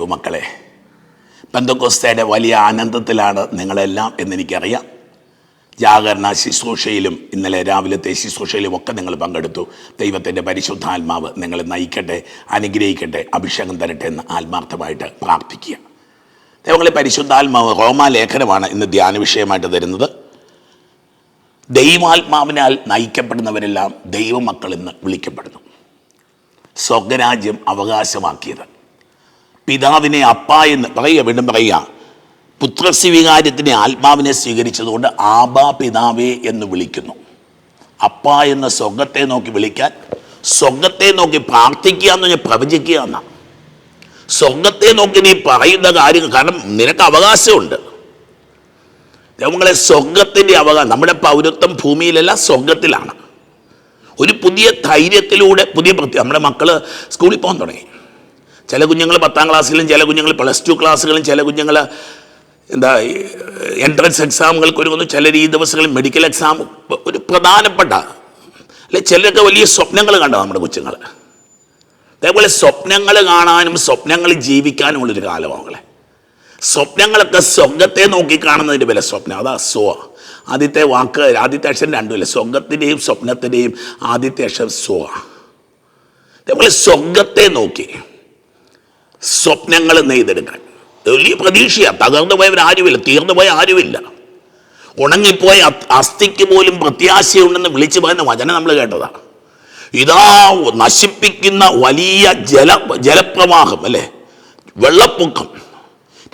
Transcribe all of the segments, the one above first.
ദൈവമക്കളെ പെന്തക്കോസ്തയുടെ വലിയ ആനന്ദത്തിലാണ് നിങ്ങളെല്ലാം എന്നെനിക്കറിയാം ജാഗരണ ശുശ്രൂഷയിലും ഇന്നലെ രാവിലത്തെ ശുശ്രൂഷയിലും ഒക്കെ നിങ്ങൾ പങ്കെടുത്തു. ദൈവത്തിന്റെ പരിശുദ്ധാത്മാവ് നിങ്ങളെ നയിക്കട്ടെ അനുഗ്രഹിക്കട്ടെ അഭിഷേകം തരട്ടെ എന്ന് ആത്മാർത്ഥമായിട്ട് പ്രാർത്ഥിക്കുക. ദൈവങ്ങളെ പരിശുദ്ധാത്മാവ് റോമാലേഖനമാണ് ഇന്ന് ധ്യാന വിഷയമായിട്ട് തരുന്നത്. ദൈവാത്മാവിനാൽ നയിക്കപ്പെടുന്നവരെല്ലാം ദൈവമക്കൾ എന്ന് വിളിക്കപ്പെടുന്നു. സ്വർഗരാജ്യം അവകാശമാക്കിയത്. പിതാവിനെ അപ്പ എന്ന് പറയുക വീണ്ടും പറയുക. പുത്രസ്വീകാര്യത്തിനെ ആത്മാവിനെ സ്വീകരിച്ചതുകൊണ്ട് ആബാ പിതാവേ എന്ന് വിളിക്കുന്നു. അപ്പ എന്ന സ്വർഗത്തെ നോക്കി വിളിക്കാൻ സ്വർഗത്തെ നോക്കി പ്രാർത്ഥിക്കുക എന്ന് ഞാൻ പ്രവചിക്കുക എന്നാ. സ്വർഗത്തെ നോക്കി നീ പറയുന്ന കാര്യങ്ങൾ കാരണം നിനക്ക് അവകാശമുണ്ട്. ദൈവങ്ങളെ സ്വർഗത്തിന്റെ അവകാശം നമ്മുടെ പൗരത്വം ഭൂമിയിലല്ല സ്വർഗത്തിലാണ് ഒരു പുതിയ ധൈര്യത്തിലൂടെ പുതിയ പ്രത്യേക നമ്മുടെ മക്കൾ സ്കൂളിൽ പോകാൻ തുടങ്ങി. ചില കുഞ്ഞുങ്ങൾ പത്താം ക്ലാസ്സിലും ചില കുഞ്ഞുങ്ങൾ പ്ലസ് ടു ക്ലാസ്സുകളും ചില കുഞ്ഞുങ്ങൾ എന്താ എൻട്രൻസ് എക്സാമുകൾക്ക് ഒരുങ്ങുന്നു. ചിലർ ഈ ദിവസങ്ങളിൽ മെഡിക്കൽ എക്സാം ഒരു പ്രധാനപ്പെട്ട അല്ലെ ചിലരൊക്കെ വലിയ സ്വപ്നങ്ങൾ കണ്ടോ നമ്മുടെ കൊച്ചുങ്ങൾ. അതേപോലെ സ്വപ്നങ്ങൾ കാണാനും സ്വപ്നങ്ങൾ ജീവിക്കാനും ഉള്ളൊരു കാലമാങ്ങളെ സ്വപ്നങ്ങളൊക്കെ സ്വർഗത്തെ നോക്കി കാണുന്നതിന്റെ വില സ്വപ്നം. അതാ സ്വ. ആദ്യത്തെ വാക്ക് ആദ്യത്തെ അക്ഷരം രണ്ടുമില്ല? സ്വർഗത്തിന്റെയും സ്വപ്നത്തിന്റെയും ആദ്യത്തെ അക്ഷരം സ്വ. അതേപോലെ സ്വർഗത്തെ നോക്കി. സ്വപ്നങ്ങൾ നെയ്തെടുക്കാൻ വലിയ പ്രതീക്ഷയാണ് തകർന്നു പോയവർ ആരുമില്ല. തീർന്നു പോയ ആരുമില്ല. ഉണങ്ങിപ്പോയ അസ്ഥിക്ക് പോലും പ്രത്യാശയുണ്ടെന്ന് വിളിച്ചു പറയുന്ന വചനം നമ്മൾ കേട്ടതാണ്. ഇതാ നശിപ്പിക്കുന്ന വലിയ ജല ജലപ്രവാഹം അല്ലേ? വെള്ളപ്പൊക്കം.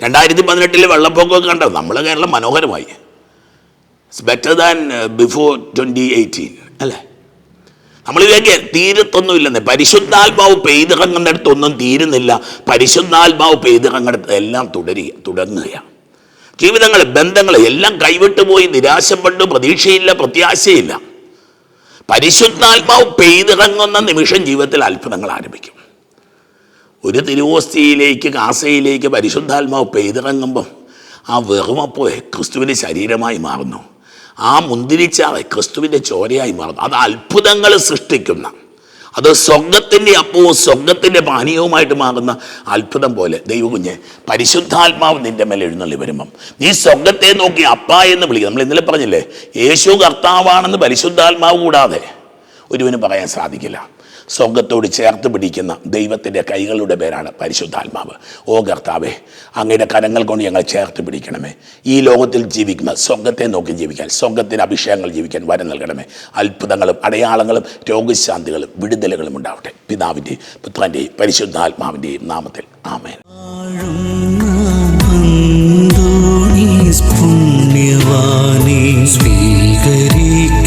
രണ്ടായിരത്തി പതിനെട്ടിലെ വെള്ളപ്പൊക്കം കണ്ടത് നമ്മൾ കേരളം മനോഹരമായി. Better than before twenty eighteen അല്ലേ? നമ്മൾ വിചാരിക്കുക തീരത്തൊന്നുമില്ലെന്ന്. പരിശുദ്ധാത്മാവ് പെയ്തിറങ്ങുന്നിടത്തൊന്നും തീരുന്നില്ല. പരിശുദ്ധാത്മാവ് പെയ്തിറങ്ങുന്നിടത്ത് എല്ലാം തുടരുക തുടങ്ങുകയാണ്. ജീവിതങ്ങൾ ബന്ധങ്ങൾ എല്ലാം കൈവിട്ടു പോയി. നിരാശപ്പെട്ടു പ്രതീക്ഷയില്ല പ്രത്യാശയില്ല. പരിശുദ്ധാത്മാവ് പെയ്തിറങ്ങുന്ന നിമിഷം ജീവിതത്തിൽ അത്ഭുതങ്ങൾ ആരംഭിക്കും. ഒരു തിരുവോസ്തിയിലേക്ക് കാസയിലേക്ക് പരിശുദ്ധാത്മാവ് പെയ്തിറങ്ങുമ്പം ആ വെറുമപ്പോയെ ക്രിസ്തുവിന്റെ ശരീരമായി മാറുന്നു. ആ മുന്തിരിച്ചാറ് ക്രിസ്തുവിന്റെ ചോരയായി മാറുന്നു. അത് അത്ഭുതങ്ങൾ സൃഷ്ടിക്കുന്ന അത് സ്വർഗത്തിന്റെ അപ്പവും സ്വർഗത്തിന്റെ പാനീയവുമായിട്ട് മാറുന്ന അത്ഭുതം പോലെ. ദൈവകുഞ്ഞ് പരിശുദ്ധാത്മാവ് നിന്റെ മേലെ എഴുന്നള്ളി വരുമ്പം നീ സ്വർഗത്തെ നോക്കി അപ്പ എന്ന് വിളിക്കുക നമ്മൾ ഇന്നലെ പറഞ്ഞില്ലേ യേശു കർത്താവാണെന്ന് പരിശുദ്ധാത്മാവ് കൂടാതെ ഒരുവന് പറയാൻ സാധിക്കില്ല. സ്വർഗത്തോട് ചേർത്ത് പിടിക്കുന്ന ദൈവത്തിന്റെ കൈകളുടെ പേരാണ് പരിശുദ്ധാത്മാവ്. ഓ കർത്താവേ അങ്ങയുടെ കരങ്ങൾ കൊണ്ട് ഞങ്ങൾ ചേർത്ത് പിടിക്കണമേ. ഈ ലോകത്തിൽ ജീവിക്കുന്ന സ്വർഗത്തെ നോക്കി ജീവിക്കാൻ സ്വർഗത്തിന് അഭിഷേകങ്ങൾ ജീവിക്കാൻ വരം നൽകണമേ. അത്ഭുതങ്ങളും അടയാളങ്ങളും രോഗശാന്തികളും വിടുതലുകളും ഉണ്ടാവട്ടെ. പിതാവിന്റെയും പുത്രന്റെയും പരിശുദ്ധാത്മാവിന്റെയും നാമത്തിൽ. ആമേൻ. അന്തോണീസ്